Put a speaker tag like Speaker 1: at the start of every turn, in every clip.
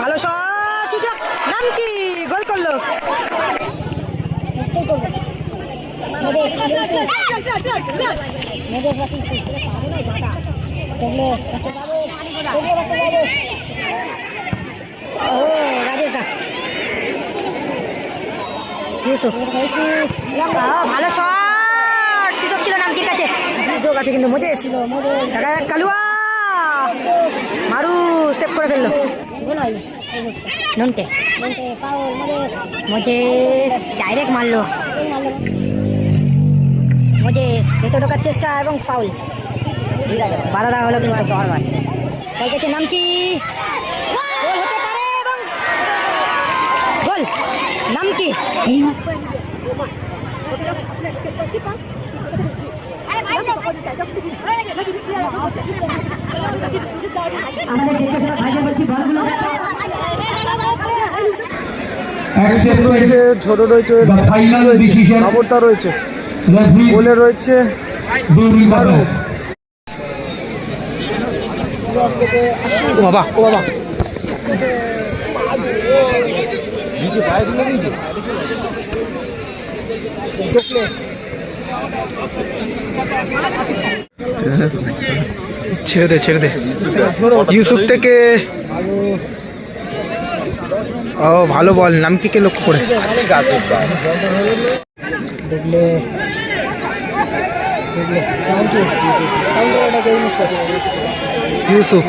Speaker 1: ভালো সুযোগ। গোল করল? ও রাজেশ দা ভালো সুযোগ ছিল নাম কি কাছে কিন্তু মজেস। দেখা কালুয়া। মারু সেভ করে ফেলল। নন্টে। মজেস ডাইরেক্ট মারলো। মজেস, ভেতর ঢোকার চেষ্টা এবং ফাউল বাধা হলো কিন্তু। বল গেছে নাম কি? নাম কি?
Speaker 2: আমাদের স্বেচ্ছাসেবক ভাইদের বলছি বলগুলো
Speaker 3: অ্যাকশন
Speaker 4: রয়েছে ছোট রয়েছে রয়েছে. খবরটা রয়েছে গোলে রয়েছে বাবা ও বাবা। ছেড়ে দে ছেড়ে দে। ইউসুফ থেকে ও ভালো বল নাম কি কে লক্ষ্য করে?
Speaker 1: দেখলে
Speaker 4: ইউসুফ।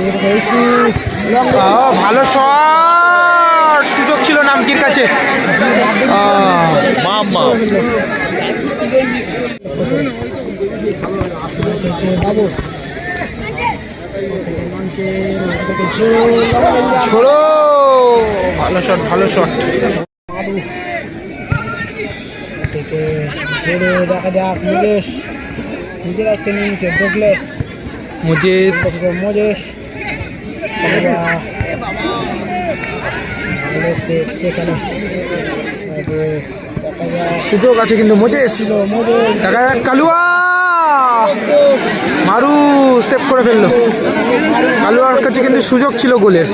Speaker 4: ভালো শট! সুযোগ ছিল নামকির কাছে। মামা। ছোড়ো। ভালো শট ভালো শট
Speaker 1: থেকে ছেড়ে দেখা যাক নিজের একটা মজেশ সেখানে। মজেশ
Speaker 4: সুযোগ আছে কিন্তু মজেস। দেখা যাক, কালুয়া! মারু সেভ করে ফেলল। কালুয়ার কাছে কিন্তু সুযোগ ছিল গোলের।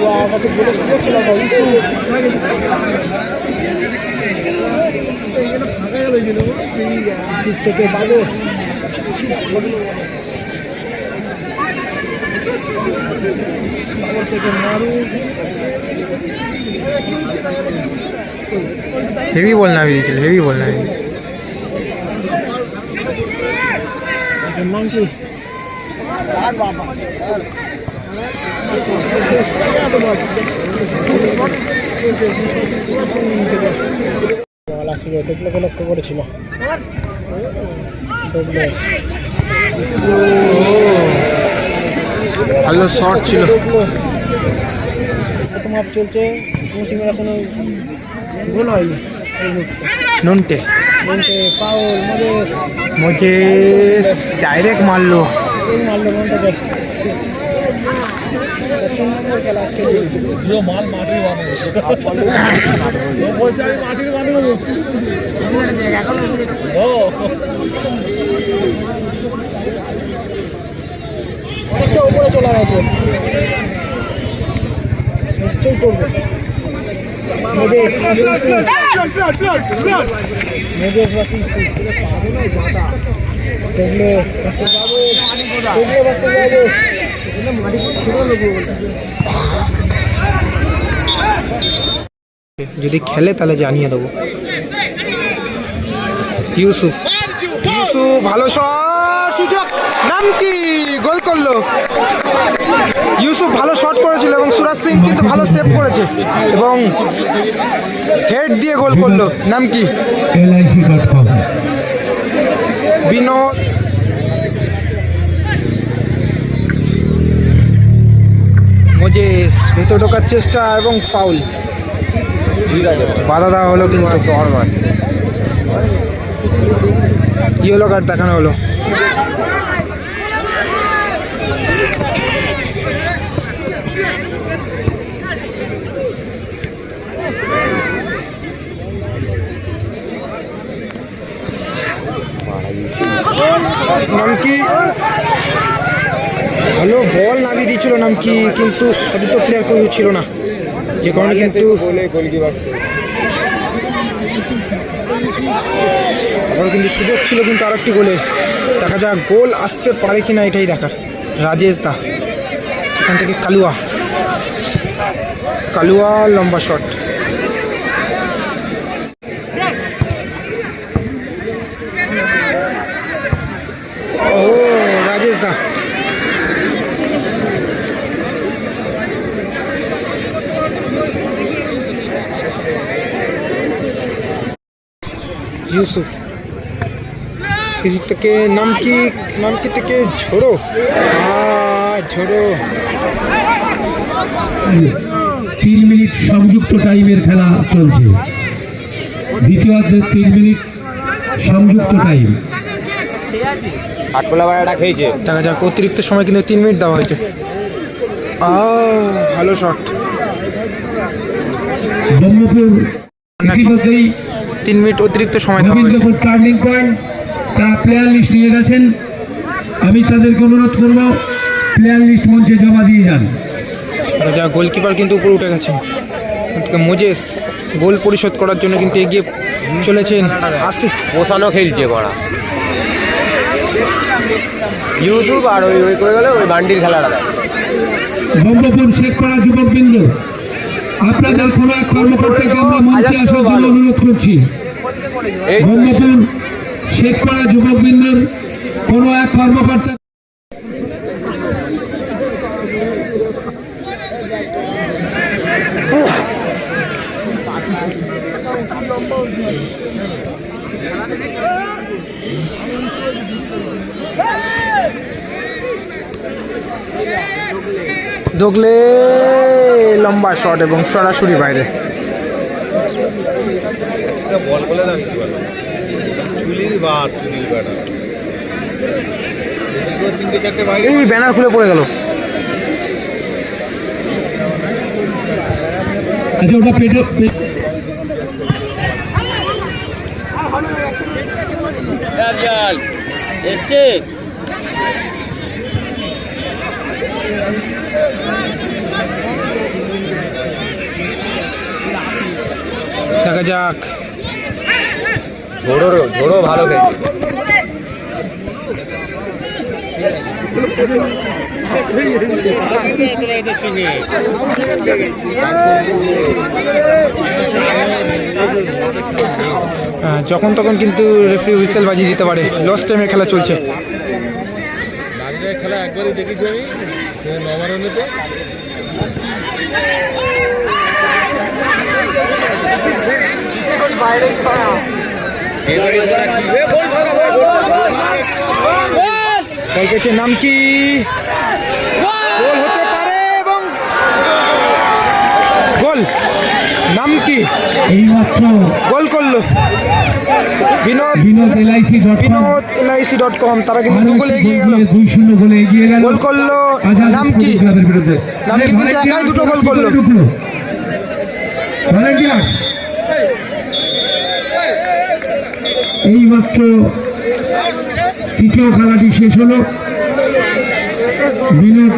Speaker 1: থেকে বাবু থেকে মারু
Speaker 4: হেভি বল না দিয়েছিল হেভি বল না
Speaker 1: নাম কি বল আসছিল দেখলে লক্ষ্য করেছিল। দেখলে।
Speaker 4: ভালো শট ছিল।
Speaker 1: চলছে কোন টিমের এখনও গোল হয়নি। এই মুহূর্তে
Speaker 4: নন্টে
Speaker 1: পাউল মজেস।
Speaker 4: মুজেস ডাইরেক্ট মারলো।
Speaker 1: মারলো খেলা আজকে উপরে চলে গেছে। নিশ্চয়ই করবে।
Speaker 4: যদি খেলে তাহলে জানিয়ে দেবো। ইউসুফ। ইউসুফ ভালো শট। সুযোগ। নাম কি? গোল করল। ইউসুফ ভালো শট করেছিল এবং সুরাজ সিং কিন্তু ভালো সেভ করেছে। এবং হেড দিয়ে গোল করল। নাম কি? বিনোদ। মোজেস ভেতর ঢোকার চেষ্টা এবং ফাউল বাধা দেওয়া হলো কিন্তু। ইয়েলো কার্ড দেখানো হলো। নাম কি ভালো বল নামিয়ে দিয়েছিল নাম কি কিন্তু সদিত প্লেয়ার কেউ ছিল না। যে কারণে কিন্তু আবারও কিন্তু সুযোগ ছিল কিন্তু আর একটি গোলের দেখা যাক গোল আসতে পারে কিনা এটাই দেখার। রাজেশ দা সেখান থেকে কালুয়া। কালুয়া লম্বা শট ও রাজেশ দা ইউসুফ। ইউসুফ থেকে নাম কি নাম কি থেকে ঝোড়ো? আ ঝোড়ো।
Speaker 3: তিন মিনিট সংযুক্ত টাইমের খেলা চলছে। দ্বিতীয়ার্ধের তিন মিনিট সংযুক্ত টাইম।
Speaker 5: কাঠকোলা বাড়াটা খেয়েছে।
Speaker 4: দেখা যাক অতিরিক্ত সময় কিন্তু তিন মিনিট দেওয়া হয়েছে। আ ভালো শট
Speaker 3: ব্রহ্মপুর ইতিমধ্যেই
Speaker 4: তিন মিনিট অতিরিক্ত সময়
Speaker 3: গোবিন্দপুর টার্নিং পয়েন্ট তারা প্লেয়ার লিস্ট নিয়ে গেছেন আমি তাদেরকে অনুরোধ করব প্লেয়ার লিস্ট মঞ্চে জমা দিয়ে যান।
Speaker 4: যা গোলকিপার কিন্তু উপরে উঠে গেছেন। মোজেস গোল পরিশোধ করার জন্য কিন্তু এগিয়ে চলেছেন আসিক
Speaker 5: পোষানো খেলছে বড়া। ইউসুফ আর ওই ওই করে গেলে ওই বান্ডির খেলাটা।
Speaker 3: ব্রহ্মপুর শেখপাড়া যুবকবৃন্দ। আপনাদের কোনো এক কর্মকর্তাকে আমরা মঞ্চে আসার জন্য অনুরোধ করছি। ব্রহ্মপুর শেখপাড়া যুবকবৃন্দর কোনো এক কর্মকর্তা
Speaker 4: দোগলে লম্বা শট এবং সরাসরি বাইরে। এই ব্যানার খুলে পড়ে গেল।
Speaker 3: আচ্ছা ওটা পেটে
Speaker 5: এসছে?
Speaker 4: দেখা যাক।
Speaker 5: ঝোড়ো ঝোড়ো ভালো
Speaker 4: যখন তখন কিন্তু রেফারি হুইসেল বাজিয়ে দিতে পারে। লস্ট টাইমে খেলা চলছে।
Speaker 6: নাগরিকের খেলা একবারই দেখেছি আমি নবারণেতে।
Speaker 4: নাম কি? গোল হতে পারে এবং গোল। নাম কি? Goal Binod
Speaker 3: Binod LIC dot com
Speaker 4: Binod LIC dot com তারা কিন্তু দু গোলে এগিয়ে গেল।
Speaker 3: দুই শূন্য গোলে এগিয়ে গেল।
Speaker 4: গোল করল নাম কি? নাম কি? কিন্তু একাই দুটো গোল করল।
Speaker 3: এইমাত্র তৃতীয় খেলাটি শেষ হলো। বিনোদ